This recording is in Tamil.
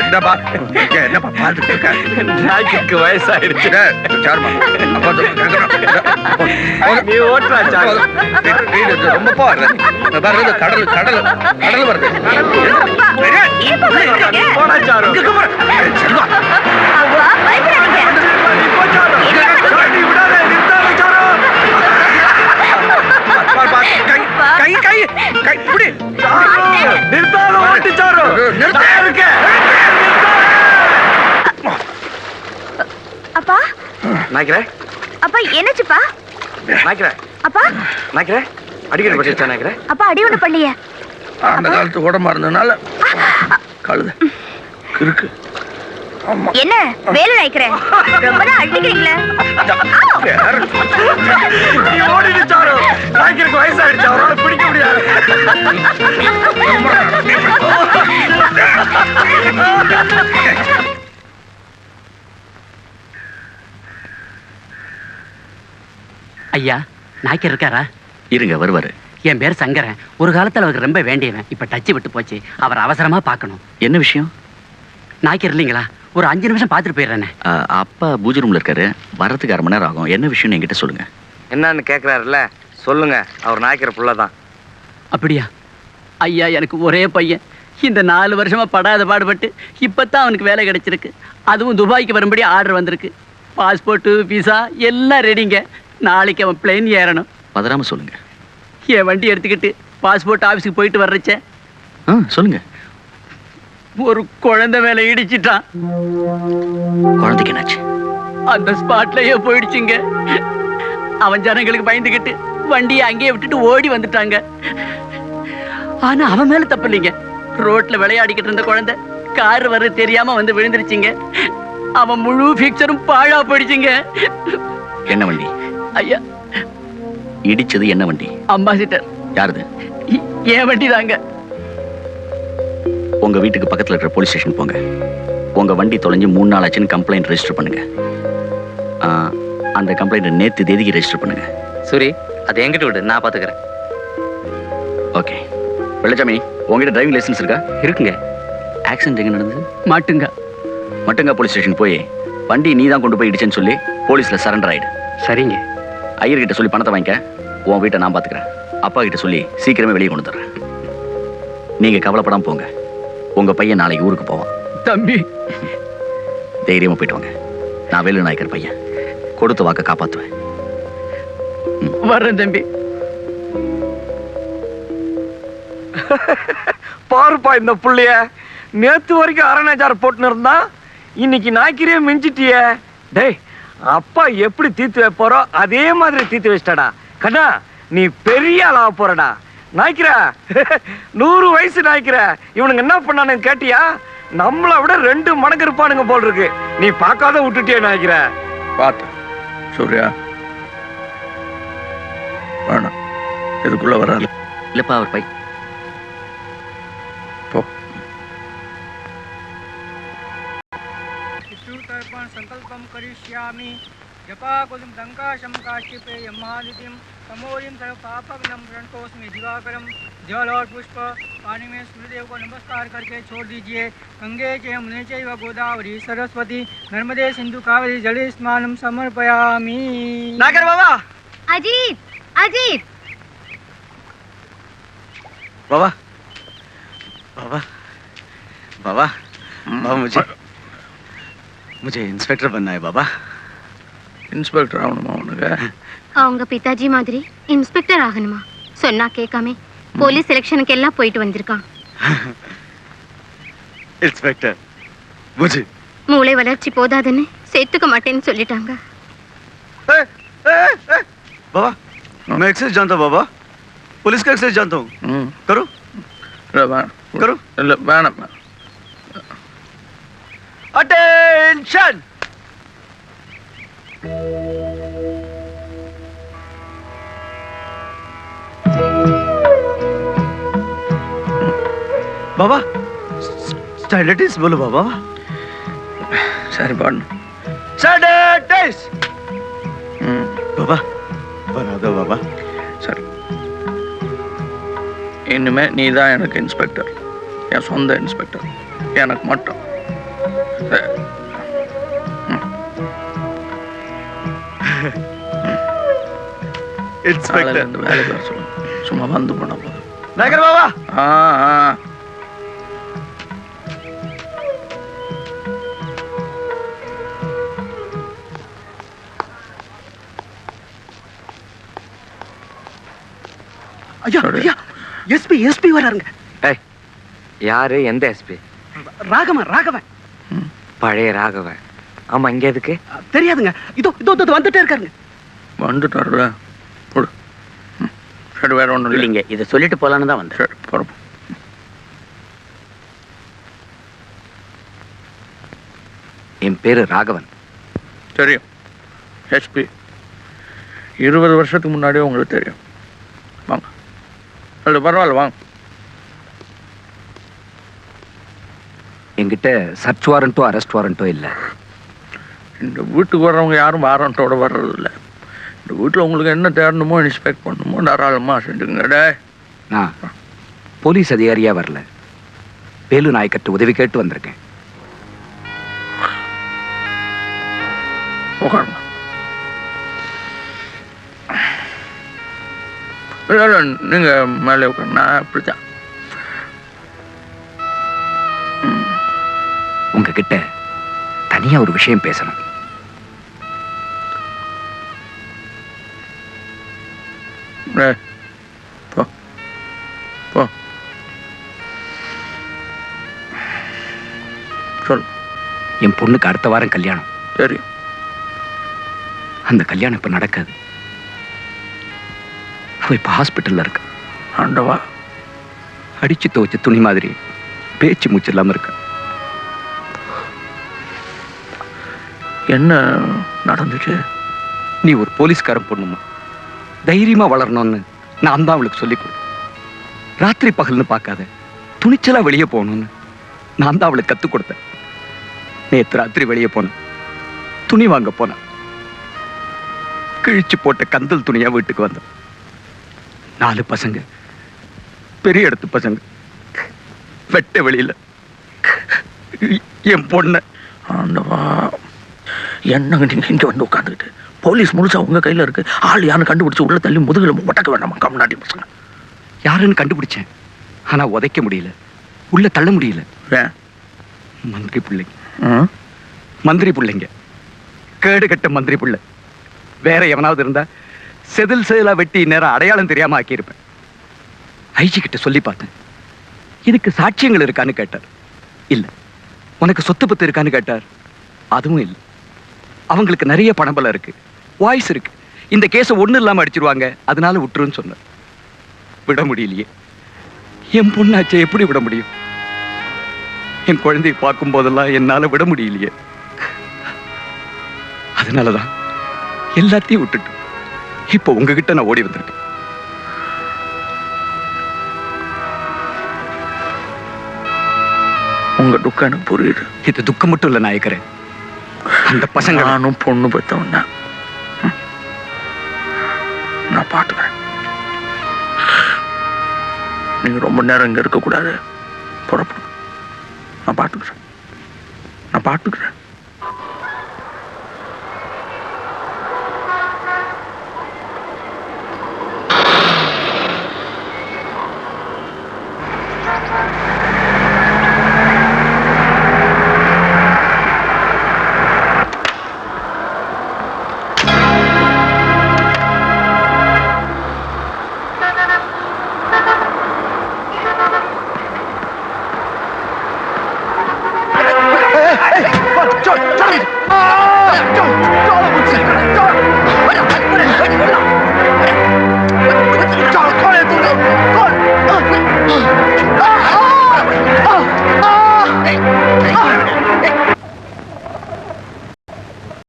என்னப்பா இங்க என்னப்பா பார்த்துட்டு இருக்க? நாய்க்கு வயசாயிடுச்சு. நீ ஓட்டுறா சாரு. ரொம்ப இது கடல் கடல் கடல் வருது? போடா சாரு. நாய்க்கிறே. அப்பா என்னாச்சுப்பா? நாய்க்கிறே. அப்பா? நாய்க்கிறே. அடிக்கடி பட்டு நாய்க்கிறே. அப்பா அடி ஒண்ணு பண்ணலையே. அந்த காலத்து உடம்பா இருந்ததுனால கழுத. கிறுக்கு என்ன? வேலை நினைக்கிறேன் ரொம்ப தான் அடிக்கிறீங்களே வேற. நீ ஓடிடு சாரு. நாய்க்கிறக்கு வயசாயிடுச்சு. அவரால பிடிக்க முடியாது. ஐயா நாய்க்கர் இருக்காரா? இருங்க வருவாரு. என் பேர் சங்கரன். ஒரு காலத்துல அவருக்கு ரொம்ப வேண்டியவன். இப்ப டச்சு விட்டு போச்சு. அவர் அவசரமா பார்க்கணும். என்ன விஷயம்? நாய்க்கர் இல்லைங்களா? ஒரு அஞ்சு நிமிஷம் பார்த்துட்டு போயிடுறேனே. அப்பா பூஜை ரூம்ல இருக்காரு. வர்றதுக்கு அரை மணி நேரம் ஆகும். என்ன விஷயம்னு என்கிட்ட சொல்லுங்க. என்னன்னு கேக்குறாருல்ல? சொல்லுங்க. அவர் நாய்க்கிற புள்ளதான். அப்படியா? ஐயா எனக்கு ஒரே பையன். இந்த நாலு வருஷமா படாத பாடுபட்டு இப்பதான் அவனுக்கு வேலை கிடைச்சிருக்கு. அதுவும் துபாய்க்கு வரும்படி ஆர்டர் வந்திருக்கு. பாஸ்போர்ட்டு விசா எல்லாம் ரெடிங்க நாளைக்கு அவன் பிளேன் ஏறணும். பதறாம சொல்லுங்க. என் வண்டி எடுத்துக்கிட்டு பாஸ்போர்ட் ஆஃபீஸுக்கு போயிட்டு வர்றச்சே. ஆ சொல்லுங்க. ஒரு குழந்தை மேல இடிச்சிட்டான். குழந்தைக்கு என்னாச்சு? அந்த ஸ்பாட்லயே போயிடுச்சுங்க. அவன் ஜனங்களுக்கு பயந்துகிட்டு வண்டியை அங்கேயே விட்டுட்டு ஓடி வந்துட்டாங்க. ஆனா அவன் மேல தப்பு இல்லைங்க. ரோட்ல விளையாடிக்கிட்டு இருந்த குழந்தை கார் வர தெரியாம வந்து விழுந்துருச்சுங்க. அவன் முழு பிக்சரும் பாழா போயிடுச்சுங்க. என்ன வண்டி? ஐயா. இடிச்சது என்ன வண்டி? அம்பாசிட்டர் யாருது? ஏன் வண்டி தாங்க. உங்க வீட்டுக்கு பக்கத்துல இருக்கிற போலீஸ் ஸ்டேஷன் போங்க. உங்க வண்டி தொலைஞ்சு மூணு நாள் ஆச்சுன்னு கம்ப்ளைண்ட் ரெஜிஸ்டர் பண்ணுங்க. அந்த கம்ப்ளைண்ட் நேத்து தேதிக்கு ரெஜிஸ்டர் பண்ணுங்க. சூரி அதை என்கிட்ட விடு? நான் பாத்துக்கிறேன் ஓகே. வெள்ளச்சாமி உங்ககிட்ட டிரைவிங் லைசன்ஸ் இருக்கா? இருக்குங்க. ஆக்சிடென்ட் எங்க நடந்தது? மாட்டுங்க. மட்டுங்க போலீஸ் ஸ்டேஷன் போய் வண்டி நீ தான் கொண்டு போய் இடிச்சேன்னு சொல்லி போலீஸ்ல சரண்டர் ஆயிடு. சரிங்க. ஐயர்கிட்ட சொல்லி பணத்தை வாங்கிக்க. உன் வீட்டை நான் பாத்துக்கிறேன். அப்பா கிட்ட சொல்லி சீக்கிரமே வெளியே கொண்டு தர்றேன் நீங்க கவலைப்படாம போங்க. உங்க பையன் நாளைக்கு ஊருக்கு போவான். தம்பி. தைரியமா போயிட்டு வாங்க. நான் வேலு நாயக்கர் பையன். கொடுத்த வாக்க காப்பாத்துவேன். வர்றேன் தம்பி. பாருப்பா இந்த புள்ளைய. நேத்து வரைக்கும் அரணாச்சார் போட்டுன்னு இருந்தான். இன்னைக்கு நாய்க்கிரியே மிஞ்சிட்டியே. டேய் அப்பா எப்படி தீர்த்து வைப்பாரோ அதே மாதிரி தீர்த்து வச்சிட்டாடா. கண்ணா நீ பெரிய ஆளாக போறடா. நாய்க்கிற. நூறு வயசு நாய்க்கிற. இவனுங்க என்ன பண்ணானுங்க கேட்டியா? நம்மளை விட ரெண்டு மடங்கு இருப்பானுங்க போல் இருக்கு நீ பார்க்காத விட்டுட்டியே நாய்க்கிற. பார்த்து. சூர்யா. வேணாம். இதுக்குள்ள வராது. இல்லப்பா அவர் பை போ કર્પણ સંકલ્પમ કરિષ્યામિ જપાકુલિમ દંકાશમ કાશ્યપેય મહાનિધિમ તમोरिम सर्व पापक नम शरणकोष्मी दिवाकरम जल और पुष्प पानी में सूर्यदेव को नमस्कार करके छोड़ दीजिए। गंगे च मुने व गोदावरी सरस्वती नर्मदे सिंधु कावेरी जल स्नानम समर्पयामी। नागर बाबा! अजीत अजीत! बाबा बाबा बाबा बाबा मुझे मुझे इंस्पेक्टर बनना है बाबा இன்ஸ்பெக்டர் ஆகணுமா உனக்கு அவங்க பிதாஜி மாதிரி இன்ஸ்பெக்டர் ஆகணுமா சொன்னா கேட்காம போலீஸ் செலெக்ஷனுக்கு எல்லாம் போயிட்டு வந்திருக்கான் इंस्पेक्टर मुझे மூளை வளர்ச்சி போதாதுன்னு சேர்த்துக்க மாட்டேன்னு சொல்லிட்டாங்க ए, ए, ए, बाबा मैं एक्सेस जानता हूँ बाबा पुलिस का एक्सेस जानता हूँ ம் करो இல்லை வேணாம் करो இல்லை வேணாம் அட்டென்ஷன் attention! బాబా స్టైలటిస్ బోలు బాబా సరిపడు స్టైలటిస్ బాబా బనాదో బాబా సరే இனிமே நீ தான் எனக்கு இன்ஸ்பெக்டர் என் சொந்த இன்ஸ்பெக்டர் எனக்கு மட்டும் இன்ஸ்பெக்டர் வேலைக்கு வர சொல்லுங்க சும்மா வந்து போன போதும். நாயக்கர் பாபா ஆ ஆ. ஐயா. ஐயா எஸ்பி எஸ்பி வராருங்க ஏய் யாரு? எந்த எஸ்பி ராகவன் ராகவன். பழைய ராகவன். ஆமா இங்க எதுக்கு? தெரியாதுங்க. இதோ இதோ இதோ வந்துட்டே இருக்காருங்க. ம். சரி வேற ஒன்றும் இல்லை. இல்லைங்க இதை சொல்லிட்டு போலான்னு தான் வந்தேன். சரி போகிறோம் என் பேரு ராகவன். தெரியும். ஹெச்பி இருபது வருஷத்துக்கு முன்னாடியே உங்களுக்கு தெரியும். வாங்க. இல்லை பரவாயில்ல வாங்க. என்கிட்ட சர்ச் வாரண்ட்டோ அரெஸ்ட் வாரண்ட்டோ இல்லை. இந்த வீட்டுக்கு வர்றவங்க யாரும் வாரண்டோட வர்றதில்ல. இந்த வீட்டில் உங்களுக்கு என்ன தேடணுமோ இன்ஸ்பெக்ட் பண்ணணுமோ தாராளமாக செஞ்சுங்க டே நான் போலீஸ் அதிகாரியா வரல. வேலு நாயக்கர்ட்ட உதவி கேட்டு வந்திருக்கேன். உட்காருங்க இல்லை இல்லை நீங்கள் மேலே உட்காரு நான் அப்படித்தான் உங்ககிட்ட தனியா ஒரு விஷயம் பேசணும். டே போ போ சொல் என் பொண்ணுக்கு அடுத்த வாரம் கல்யாணம். தெரியும் அந்த கல்யாணம் இப்ப நடக்காது. அவ இப்ப ஹாஸ்பிட்டல்ல இருக்கு. ஆண்டவா. அடிச்சு துவைச்ச துணி மாதிரி பேச்சு மூச்சு இல்லாம இருக்கு. என்ன நடந்துச்சு? நீ ஒரு போலீஸ்காரன் பொண்ணுமா? தைரியமா வளரணும்னு நான் தான் அவளுக்கு சொல்லி கொடுத்தேன் ராத்திரி பகல்னு பார்க்காத துணிச்சலா வெளியே போகணும்னு நான் தான் அவளுக்கு கத்துக் கொடுத்தேன். நேற்று ராத்திரி வெளியே போனேன். துணி வாங்க போனேன். கிழிச்சு போட்ட கந்தல் துணியா வீட்டுக்கு வந்தேன். நாலு பசங்க பெரிய இடத்து பசங்க வெட்ட வெளியில. என் பொண்ணை. ஆண்டவா என்னங்க நீங்க இங்க வந்து உட்காந்துக்கிட்டு போலீஸ் முழுசா உங்க கையில இருக்கு. ஆள் யாருன்னு கண்டுபிடிச்சு உள்ள தள்ளி முதுகுல ஒட்டக்க வேண்டாமா கம்நாட்டி பசங்க. யாருன்னு கண்டுபிடிச்சேன். ஆனா உதைக்க முடியல. உள்ள தள்ள முடியல. மந்திரி பிள்ளைங்க? மந்திரி பிள்ளைங்க. கேடு கட்ட மந்திரி பிள்ளை. வேற எவனாவது இருந்தா செதில் செதிலா வெட்டி நேரம் அடையாளம் தெரியாம ஆக்கியிருப்பேன். ஐஜி கிட்ட சொல்லி பார்த்தேன். இதுக்கு சாட்சியங்கள் இருக்கான்னு கேட்டார். இல்ல. உனக்கு சொத்து பத்து இருக்கான்னு கேட்டார். அதுவும் இல்லை. அவங்களுக்கு நிறைய பணபலம் இருக்கு. வாய்ஸ் இருக்கு. இந்த கேஸை ஒண்ணு இல்லாம அடிச்சிருவாங்க. அதனால விட்டுருன்னு சொன்னார் விட முடியலையே. என் பொண்ணாச்சே எப்படி விட முடியும்? என் குழந்தையை பார்க்கும் போதெல்லாம் என்னால விட முடியலையே. அதனாலதான் எல்லாத்தையும் விட்டுட்டு இப்போ உங்ககிட்ட நான் ஓடி வந்திருக்கேன். உங்க துக்கம் புரியுது. இது துக்கம் மட்டும் இல்ல நாயக்கரே அந்த பசங்க நானும் பொண்ணு தான். ம். நான் பார்த்துக்கிறேன் நீங்க ரொம்ப நேரம் இங்க இருக்கக்கூடாது. புறப்படும் நான் பார்த்துக்கிறேன் நான் பார்த்துக்கிறேன் 啊！抓！抓了我！抓！快点！快点！快点！快点！抓了快点！快点！快点！快点！啊！啊！啊！啊！